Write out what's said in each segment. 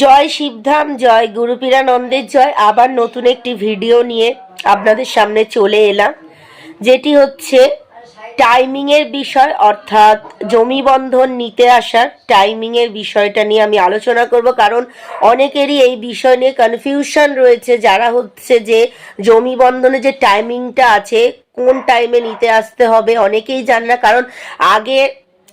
জয় শিবধাম, জয় গুরুপীরানন্দের জয়। আবার নতুন একটি ভিডিও নিয়ে আপনাদের সামনে চলে এলাম, যেটি হচ্ছে টাইমিংয়ের বিষয়, অর্থাৎ জমি বন্ধন নিতে আসার টাইমিংয়ের বিষয়টা নিয়ে আমি আলোচনা করব। কারণ অনেকেরই এই বিষয় নিয়ে কনফিউশন রয়েছে, যারা হচ্ছে যে জমি বন্ধনে যে টাইমিংটা আছে, কোন টাইমে নিতে আসতে হবে, অনেকেই জান না। কারণ আগে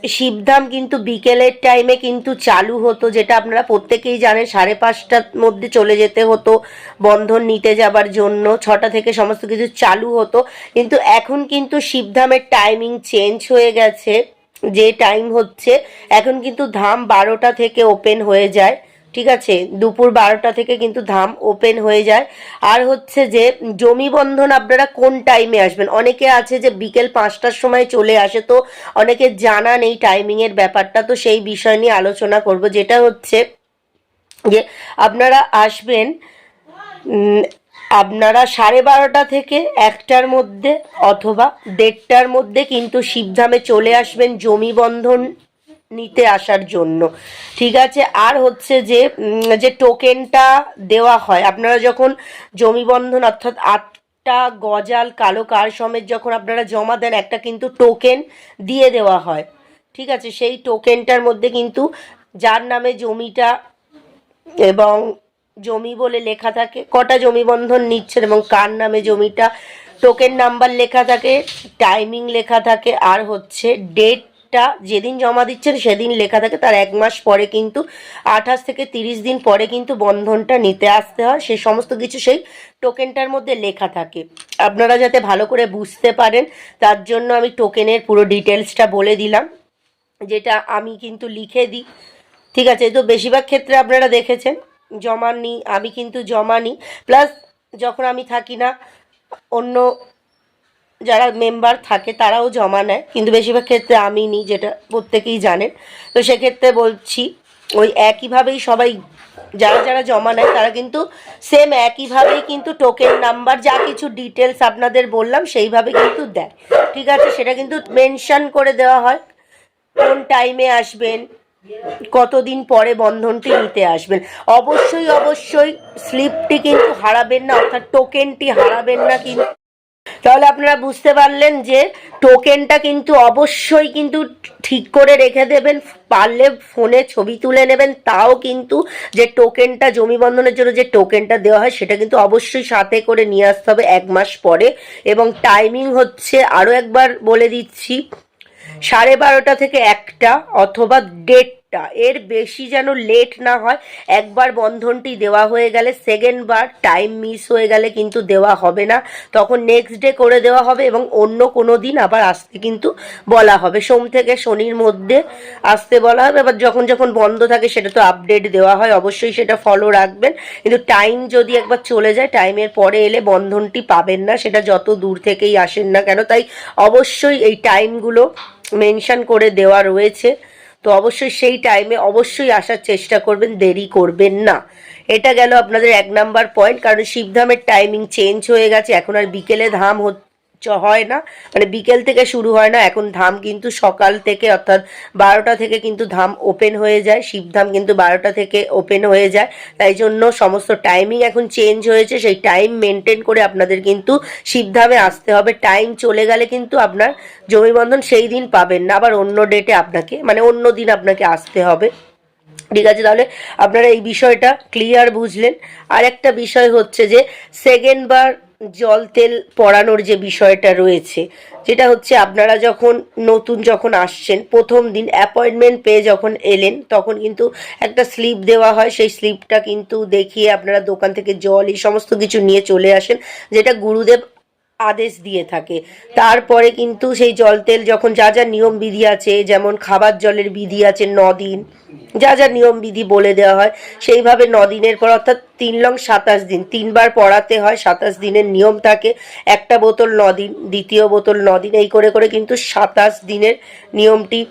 শিবধাম কিন্তু বিকেলের টাইমে কিন্তু চালু হতো, যেটা আপনারা প্রত্যেকেই জানেন, সাড়ে পাঁচটার মধ্যে চলে যেতে হতো, বন্ধন নিতে যাবার জন্য, ছটা থেকে সমস্ত কিছু চালু হতো। কিন্তু এখন কিন্তু শিবধামের টাইমিং চেঞ্জ হয়ে গেছে, যে টাইম হচ্ছে, এখন কিন্তু ধাম বারোটা থেকে ওপেন হয়ে যায়। ঠিক আছে? দুপুর বারোটা থেকে কিন্তু ধাম ওপেন হয়ে যায়। আর হচ্ছে যে, জমি বন্ধন আপনারা কোন টাইমে আসবেন? অনেকে আছে যে, বিকেল পাঁচটার সময় চলে আসে, তো অনেকে জানা নেই টাইমিংয়ের ব্যাপারটা, তো সেই বিষয় নিয়ে আলোচনা করব। যেটা হচ্ছে যে, আপনারা আসবেন আপনারা সাড়ে বারোটা থেকে একটার মধ্যে অথবা দেড়টার মধ্যে কিন্তু শিবধামে চলে আসবেন জমি বন্ধন নিতে আসার জন্য। ঠিক আছে? আর হচ্ছে যে যে টোকেনটা দেওয়া হয়, আপনারা যখন জমি বন্ধন অর্থাৎ আটটা গজাল কালো কার সমেত যখন আপনারা জমা দেন, একটা কিন্তু টোকেন দিয়ে দেওয়া হয়। ঠিক আছে? সেই টোকেনটার মধ্যে কিন্তু যার নামে জমিটা এবং জমি বলে লেখা থাকে, কটা জমি বন্ধন নিচ্ছেন এবং কার নামে জমিটা টোকেন নাম্বার লেখা থাকে টাইমিং লেখা থাকে, আর হচ্ছে ডেটটা যেদিন জমা দিচ্ছেন সেদিন লেখা থাকে, তার এক মাস পরে কিন্তু, আঠাশ থেকে তিরিশ দিন পরে কিন্তু বন্ধনটা নিতে আসতে হয়। সে সমস্ত কিছু সেই টোকেনটার মধ্যে লেখা থাকে। আপনারা যাতে ভালো করে বুঝতে পারেন, তার জন্য আমি টোকেনের পুরো ডিটেলসটা বলে দিলাম, যেটা আমি কিন্তু লিখে দিই। ঠিক আছে, তো বেশিরভাগ ক্ষেত্রে আপনারা দেখেছেন, জমা নিই আমি কিন্তু জমা নিই প্লাস যখন আমি থাকি না, অন্য যারা মেম্বার থাকে তারাও জমা নেয়। কিন্তু বেশিরভাগ ক্ষেত্রে আমি নিই যেটা প্রত্যেকেই জানেন। তো সেক্ষেত্রে বলছি, ওই একইভাবেই সবাই, যারা যারা জমা নেয়, তারা কিন্তু সেম একইভাবেই কিন্তু টোকেন নাম্বার যা কিছু ডিটেলস আপনাদের বললাম, সেইভাবে কিন্তু দেয়। ঠিক আছে? সেটা কিন্তু মেনশান করে দেওয়া হয়। কোন টাইমে আসবেন, কতদিন পরে বন্ধনটি নিতে আসবেন। অবশ্যই অবশ্যই স্লিপটি কিন্তু হারাবেন না, অর্থাৎ টোকেনটি হারাবেন না কিন্তু তাহলে আপনারা বুঝতে পারলেন যে টোকেনটা কিন্তু অবশ্যই কিন্তু ঠিক করে রেখে দেবেন, পারলে ফোনে ছবি তুলে নেবেন, তাও কিন্তু যে টোকেনটা জমি বন্ধনের জন্য যে টোকেনটা দেওয়া হয় সেটা কিন্তু অবশ্যই সাথে করে নিয়ে আসতে হবে এক মাস পরে। এবং টাইমিং হচ্ছে আরও একবার বলে দিচ্ছি, সাড়ে বারোটা থেকে একটা অথবা দেড়টা এর বেশি যেন লেট না হয়, একবার বন্ধনটি দেওয়া হয়ে গেলে সেকেন্ড বার টাইম মিস হয়ে গেলে কিন্তু দেওয়া হবে না। তখন নেক্সট ডে করে দেওয়া হবে এবং অন্য কোনো দিন আবার আসতে কিন্তু বলা হবে। সোম থেকে শনির মধ্যে আসতে বলা হবে। এবার যখন যখন বন্ধ থাকে সেটা তো আপডেট দেওয়া হয়, অবশ্যই সেটা ফলো রাখবেন। কিন্তু টাইম যদি একবার চলে যায় টাইমের পরে এলে বন্ধনটি পাবেন না। সেটা যত দূর থেকেই আসেন না কেন, তাই অবশ্যই এই টাইমগুলো মেনশন করে দেওয়া রয়েছে। তো অবশ্যই সেই টাইমে অবশ্যই আসার চেষ্টা করবেন, দেরি করবেন না। এটা গেল আপনাদের এক নাম্বার পয়েন্ট কারণ শিবধামের টাইমিং চেঞ্জ হয়ে গেছে, এখন আর বিকেলে ধাম হচ্ছে হয় না। মানে বিকেল থেকে শুরু হয় না, এখন ধাম কিন্তু সকাল থেকে অর্থাৎ বারোটা থেকে কিন্তু ধাম ওপেন হয়ে যায় শিবধাম কিন্তু বারোটা থেকে ওপেন হয়ে যায়। তাই জন্য সমস্ত টাইমিং এখন চেঞ্জ হয়েছে, সেই টাইম মেনটেন করে আপনাদের কিন্তু শিবধামে আসতে হবে। টাইম চলে গেলে কিন্তু আপনার জমি বন্ধন সেই দিন পাবেন না, আবার অন্য ডেটে আপনাকে মানে অন্য দিন আপনাকে আসতে হবে। ঠিক আছে, তাহলে আপনারা এই বিষয়টা ক্লিয়ার বুঝলেন। আর একটা বিষয় হচ্ছে যে সেকেন্ড বার জল তেল পড়ানোর যে বিষয়টা রয়েছে, যেটা হচ্ছে আপনারা যখন নতুন যখন আসছেন, প্রথম দিন অ্যাপয়েন্টমেন্ট পেয়ে যখন এলেন, তখন কিন্তু একটা স্লিপ দেওয়া হয়। সেই স্লিপটা কিন্তু দেখিয়ে আপনারা দোকান থেকে জল, এই সমস্ত কিছু নিয়ে চলে আসেন, যেটা গুরুদেব আদেশ দিয়ে থাকে। তারপরে কিন্তু সেই জল তেল যখন যা যা নিয়ম বিধি আছে, যেমন খাবার জলের বিধি আছে দিন যা যা নিয়ম বিধি বলে দেওয়া হয়, সেইভাবে দিনের পর, অর্থাৎ তিন লং সাতাশ দিন, তিনবার পড়াতে হয়, সাতাশ দিনের নিয়ম থাকে। একটা বোতল দিন দ্বিতীয় বোতল দিন এই করে করে কিন্তু সাতাশ দিনের নিয়মটি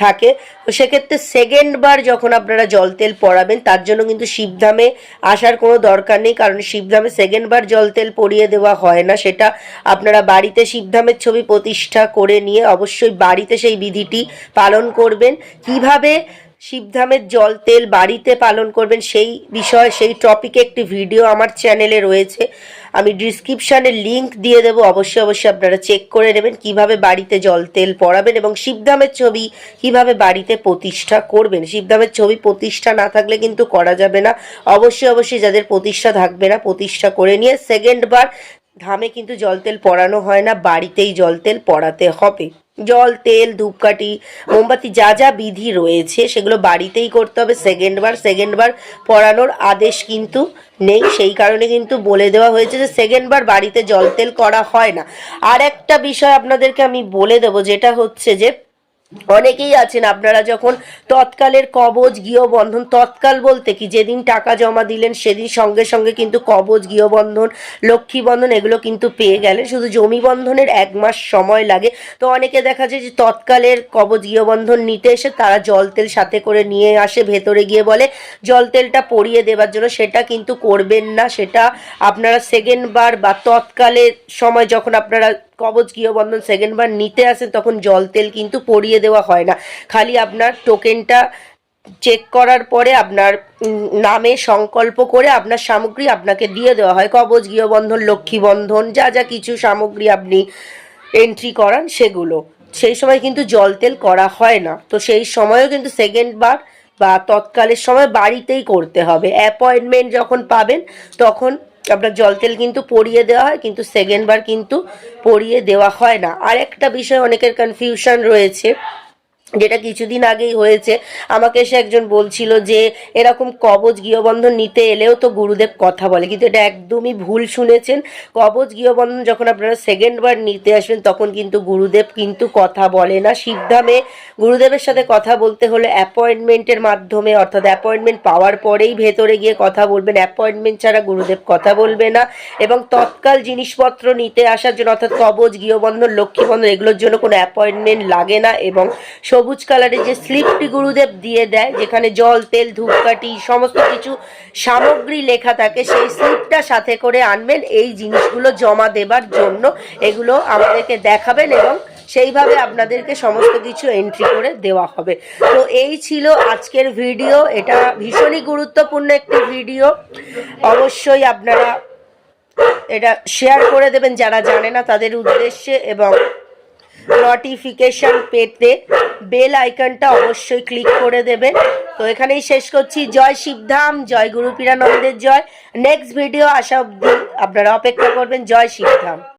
থাকে। তো সেক্ষেত্রে সেকেন্ড বার যখন আপনারা জল তেল পড়াবেন, তার জন্য কিন্তু শিবধামে আসার কোনো দরকার নেই, কারণ শিবধামে সেকেন্ড বার জল তেল পরিয়ে দেওয়া হয় না। সেটা আপনারা বাড়িতে শিবধামের ছবি প্রতিষ্ঠা করে নিয়ে অবশ্যই বাড়িতে সেই বিধিটি পালন করবেন। কীভাবে শিবধামের জল তেল বাড়িতে পালন করবেন, সেই বিষয়ে, সেই টপিকে একটি ভিডিও আমার চ্যানেলে রয়েছে। আমি ডিসক্রিপশানে লিংক দিয়ে দেবো, অবশ্যই অবশ্যই আপনারা চেক করে নেবেন, কীভাবে বাড়িতে জল তেল পড়াবেন এবং শিবধামের ছবি কীভাবে বাড়িতে প্রতিষ্ঠা করবেন। শিবধামের ছবি প্রতিষ্ঠা না থাকলে কিন্তু করা যাবে না। অবশ্যই অবশ্যই যাদের প্রতিষ্ঠা থাকবে না, প্রতিষ্ঠা করে নিয়ে সেকেন্ড বার ধামে কিন্তু জল তেল পড়ানো হয় না, বাড়িতেই জল তেল পড়াতে হবে। জল, তেল, ধূপকাঠি, মোমবাতি, যা যা বিধি রয়েছে, সেগুলো বাড়িতেই করতে হবে। সেকেন্ড বার সেকেন্ড বার পড়ানোর আদেশ কিন্তু নেই। সেই কারণে কিন্তু বলে দেওয়া হয়েছে যে সেকেন্ড বার বাড়িতে জল তেল করা হয় না। আর একটা বিষয় আপনাদেরকে আমি বলে দেবো, যেটা হচ্ছে যে অনেকেই আছেন, আপনারা যখন তৎকালের কবজ, গৃহবন্ধন, তৎকাল বলতে কি, যেদিন টাকা জমা দিলেন, সেদিন সঙ্গে সঙ্গে কিন্তু কবজ, গৃহবন্ধন লক্ষ্মী বন্ধন এগুলো কিন্তু পেয়ে গেলেন। শুধু জমি বন্ধনের এক মাস সময় লাগে। তো অনেকে দেখা যায় যে তৎকালের কবজ, গৃহবন্ধন নিতে এসে তারা জল তেল সাথে করে নিয়ে আসে, ভেতরে গিয়ে বলে, জল তেলটা পরিয়ে দেওয়ার জন্য সেটা কিন্তু করবেন না। সেটা আপনারা সেকেন্ড বার বা তৎকালের সময় যখন আপনারা কবচ গৃহবন্ধন সেকেন্ড বার নিতে আসেন তখন জল তেল কিন্তু পরিয়ে দেওয়া হয় না। খালি আপনার টোকেনটা চেক করার পরে আপনার নামে সংকল্প করে আপনার সামগ্রী আপনাকে দিয়ে দেওয়া হয়। কবচ গৃহবন্ধন, লক্ষ্মীবন্ধন, যা যা কিছু সামগ্রী আপনি এন্ট্রি করান সেগুলো। সেই সময় কিন্তু জল তেল করা হয় না। তো সেই সময়ও কিন্তু সেকেন্ড বার বা তৎকালের সময় বাড়িতেই করতে হবে। অ্যাপয়েন্টমেন্ট যখন পাবেন, তখন আপনার জল তেল কিন্তু পরিয়ে দেওয়া হয়, কিন্তু সেকেন্ড বার কিন্তু পরিয়ে দেওয়া হয় না। আর একটা বিষয় অনেকের কনফিউশন রয়েছে। যেটা কিছুদিন আগেই হয়েছে, আমাকে এসে একজন বলছিল যে, এরকম কবজ গৃহবন্ধন নিতে এলেও তো গুরুদেব কথা বলে। কিন্তু এটা একদমই ভুল শুনেছেন। কবজ গৃহবন্ধন যখন আপনারা সেকেন্ড বার নিতে আসবেন, তখন কিন্তু গুরুদেব কিন্তু কথা বলে না। সিদ্ধামে গুরুদেবের সাথে কথা বলতে হলে অ্যাপয়েন্টমেন্টের মাধ্যমে, অর্থাৎ অ্যাপয়েন্টমেন্ট পাওয়ার পরেই ভেতরে গিয়ে কথা বলবেন। অ্যাপয়েন্টমেন্ট ছাড়া গুরুদেব কথা বলবে না এবং তৎকাল জিনিসপত্র নিতে আসার জন্য, অর্থাৎ কবজ গৃহবন্ধন, লক্ষ্মীবন্ধন, এগুলোর জন্য কোনো অ্যাপয়েন্টমেন্ট লাগে না এবং সবুজ কালারের যে স্লিপটি গুরুদেব দিয়ে দেয়, যেখানে জল, তেল, ধূপকাঠি, সমস্ত কিছু সামগ্রী লেখা থাকে, সেই স্লিপটা সাথে করে আনবেন। এই জিনিসগুলো জমা দেবার জন্য এগুলো আমাদেরকে দেখাবেন এবং সেইভাবে আপনাদেরকে সমস্ত কিছু এন্ট্রি করে দেওয়া হবে। তো এই ছিল আজকের ভিডিও এটা ভীষণই গুরুত্বপূর্ণ একটি ভিডিও অবশ্যই আপনারা এটা শেয়ার করে দেবেন যারা জানে না তাদের উদ্দেশ্যে এবং নোটিফিকেশন পেতে বেল আইকনটা অবশ্যই ক্লিক করে দেবে তো এখানেই শেষ করছি। জয় শিবধাম, জয় গুরু পীরানন্দের জয়। নেক্সট ভিডিও আসা অবধি আপনারা অপেক্ষা করবেন। জয় শিবধাম।